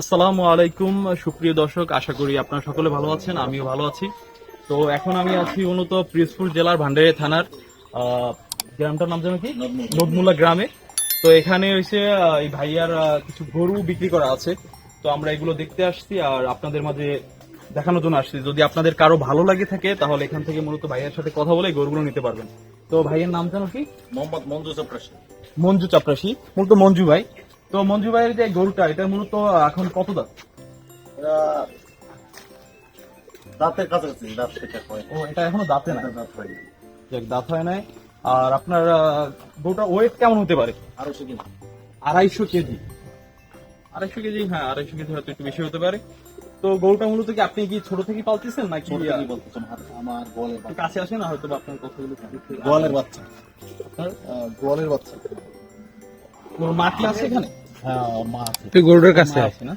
আসসালামু আলাইকুম সুপ্রিয় দর্শক আশা করি আপনারা সকলে ভালো আছেন আমিও ভালো আছি। তো এখন আমি আছি মূলত পিরোজপুর জেলার ভান্ডারিয়া থানার গ্রামটার নাম জানো কি? নদমুলা গ্রামে। তো এখানে হয়েছে এই ভাইয়ার কিছু গরু বিক্রি করা আছে। তো আমরা এগুলো দেখতে আসছি আর আপনাদের মাঝে দেখানোর জন্য আসছি। যদি আপনাদের কারও ভালো লাগে থাকে তাহলে এখান থেকে মূলত ভাইয়ার সাথে কথা বলে গরুগুলো নিতে পারবেন। তো ভাইয়ের নাম জানো কি? মোহাম্মদ মঞ্জু চপ্রাসী মঞ্জু চাপরাশি মূলত মঞ্জু ভাই। তো মঞ্জু ভাইয়ের যে গরুটা এটা মূলত এখন কত দাঁত? দাঁতের কাছাকাছি দাঁত থেকে ও এটা এখনও দাঁতে না দাঁত হয় যাক দাঁত হয় নাই। আর আপনার আহ, গরুটার ওয়েট কেমন হতে পারে? সে কিনা আড়াইশো কেজি। আড়াইশো কেজি হ্যাঁ আড়াইশো কেজি হয়তো একটু বেশি হতে পারে। তো গরুটা মূলত কি আপনি কি ছোট থেকে পালতেছেন নাকি বলতেছেন আমার গোয়ালের বাচ্চা। কাছে আসে না হয়তো বা আপনার কথাগুলো গোয়ালের বাচ্চা। গোয়ালের বাচ্চা। ওর মা আছে এখানে? হ্যাঁ তুই গরুটার কাছে আছে না?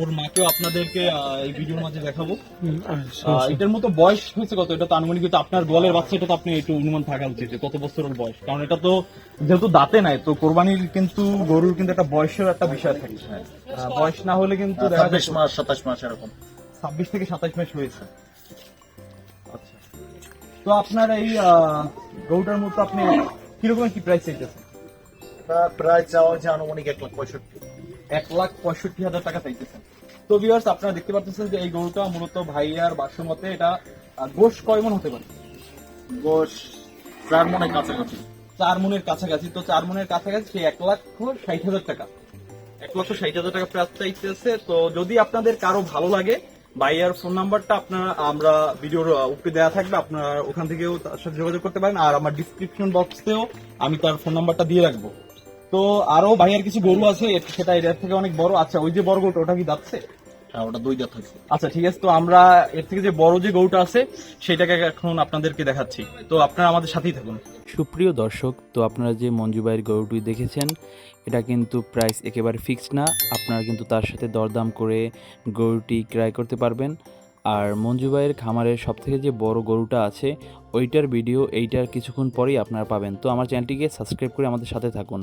ওর মাকেও আপনাদেরকে এই ভিডিওর মাঝে দেখাবো। আহ, শোন। এটার মতো বয়স হয়েছে কত? এটা তো আনুমানিক কিন্তু আপনার গোয়ালের বাচ্চা এটা তো আপনি একটু অনুমান থাকা উচিত যে কত বছরের বয়স। কারণ এটা তো যেহেতু দাঁতে নাই তো কোরবানির কিন্তু গরুর কিন্তু একটা বয়সের একটা বিষয় থাকে। বয়স না হলে কিন্তু ছাব্বিশ মাস সাতাশ মাস এরকম। ছাব্বিশ থেকে সাতাশ মাস হয়েছে। আচ্ছা। তো আপনার এই আহ, গরুটার মতো আপনি কীরকম কি প্রাইস চাইতেছেন? প্রায় চাওয়া হচ্ছে আনুমানিক এক লাখ পঁয়ষট্টি। এক লাখ পঁয়ষট্টি হাজার টাকা চাইতেছেন। তো ভিউয়ার্স আপনারা দেখতে পাচ্ছেন যে এই গরুটা মূলত ভাইয়ার বাসর মতে এটা গোশ কয় মন হতে পারে? গোশ চার মনে কাছাকাছি। চার মনের কাছাকাছি। তো চার মনের কাছাকাছি সেই এক লাখ ষাট হাজার টাকা। এক লক্ষ ষাট হাজার টাকা প্রাপ্ত চাইতেছে। তো যদি আপনাদের কারও ভালো লাগে বাইয়ার ফোন নাম্বারটা আপনার আমরা ভিডিওর উপরে দেওয়া থাকবে। আপনারা ওখান থেকেও তার সাথে যোগাযোগ করতে পারেন। আর আমার ডিসক্রিপশন বক্সেও আমি তার ফোন নাম্বারটা দিয়ে রাখব। তো আরও ভাইয়ার কিছু গরু আছে সেটা এর থেকে অনেক বড়। আচ্ছা ওই যে বড় গরুটা ওটা কি যাচ্ছে? হ্যাঁ ওটা দুই দাঁত হয়েছে। আচ্ছা ঠিক আছে তো আমরা এর থেকে যে বড় যে গরুটা আছে সেটাকে এখন আপনাদেরকে দেখাচ্ছি। তো আপনারা আমাদের সাথেই থাকুন। সুপ্রিয় দর্শক তো আপনারা যে মঞ্জু ভাইয়ের গরুটি দেখেছেন এটা কিন্তু প্রাইস একেবারে ফিক্সড না। আপনারা কিন্তু তার সাথে দরদাম করে গরুটি ক্রয় করতে পারবেন। আর মঞ্জু ভাইয়ের খামারের সবথেকে যে বড় গরুটা আছে ওইটার ভিডিও এইটার কিছুক্ষণ পরেই আপনারা পাবেন। তো আমার চ্যানেলটিকে সাবস্ক্রাইব করে আমাদের সাথে থাকুন।